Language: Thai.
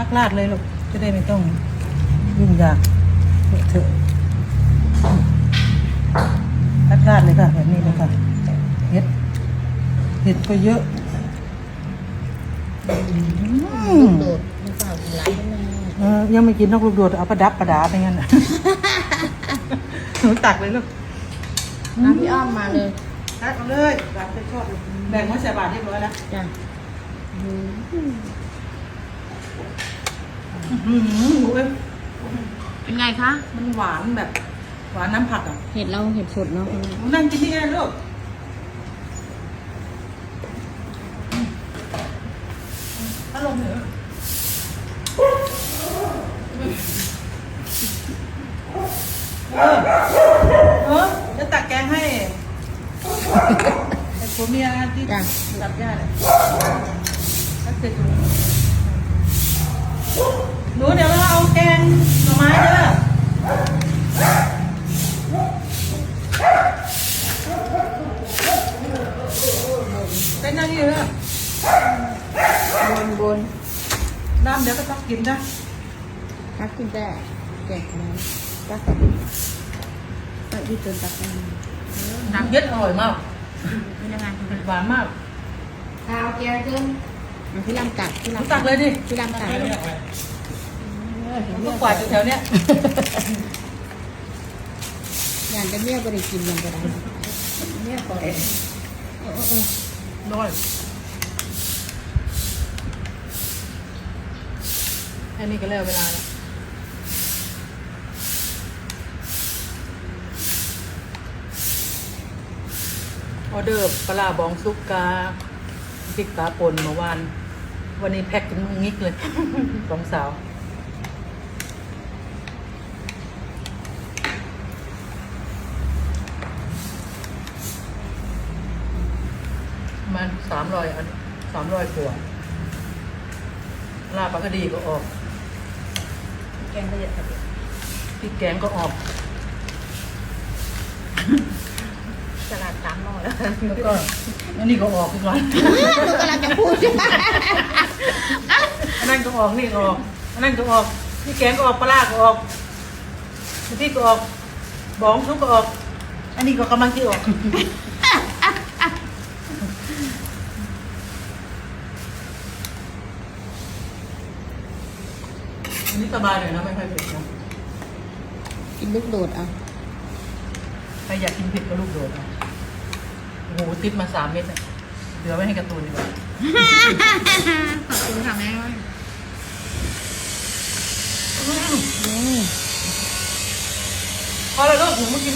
ตักราดเลยลูกจะได้ไม่ต้องยุ่งยากเลอะเถอะตักราดเลยค่ะแบบนี้เลยค่ะเห็ดเห็ดก็เยอะอืมโดดมันเปล่ากินร้านก็แม่เออยังไม่กินนกลูกโดดเอาประดับประดาไปงั้นน่ะหนูตักเลยลูกน้ำพี่อ้อมมาเลยตักเอาเลยร้านจะชอบเลยแบ่งไว้ใส่บาทเรียบร้อยแล้วจ้ะ อื้อหือหนูเอ้ยเป็นไงคะ มันหวานแบบ หวานน้ำผักอะเห็ดเราเห็ดสดเนาะคุณแม่หนูนั่งกินที่ไงลูกถ้าลงเหนือเออเออจะตักแกงให้แต่ผมเมียที่จ้ะตัดหญ้าเนี่ยตักเสร็จหนูเดี๋ยวเราเอาแกงหน่อไม้เด้อ เป็นยังไงเนอะบนบนน้ำเดี๋ยวก็ต้องกินนะตักขึ้นแต่แกะแล้วตักตักที่จนตักได้น้ำเย็ดอร่อยมากเป็นยังไงหวานมากข้าวแกงจนพี่ลำตักพี่หนูลำตักเลยดิพี่ลำตักก็กวาดอยู่แถวเนี้ยอย่างจะเมียบริกินอย่างก็ได้เมียก่อน น้อยแค่นี้ก็แล้วเวลาแล้วออเดอร์ปลาร้าบองซุกกาพริกตาปนเมื่อวาน วันนี้แพ็คจนงิกเลย สองสาว ประมันสามร้อยอันสามร้อยกว่าลาบปลากระดีก็ออก แกงก็เยอะครับพริกแกงก็ออกตลาดสามหม้อแล้วแล้วก็อันนี้ก็ออกอีกวันกำลังจะพูดอันนั้นก็ออกนี่ก็ออกอันนั้นก็ออกพริกแกงก็ออกปลาร้าก็ออกพริกก็ออกบองซุปก็ออก อันนี้ก็กำลังที่ออก นนี้สบายหน่อยนะไม่ค่อยเผ็ดนะกินลูกโดดเอาใครอยากกินเผ็ดก็ลูกโดดเอาโอ้โหติดมาสามเม็ดเนี่ยเหลือไว้ให้การ์ตูนดีกว่าขอบคุณค่ะแม่พอแล้วลูกหนูมากิน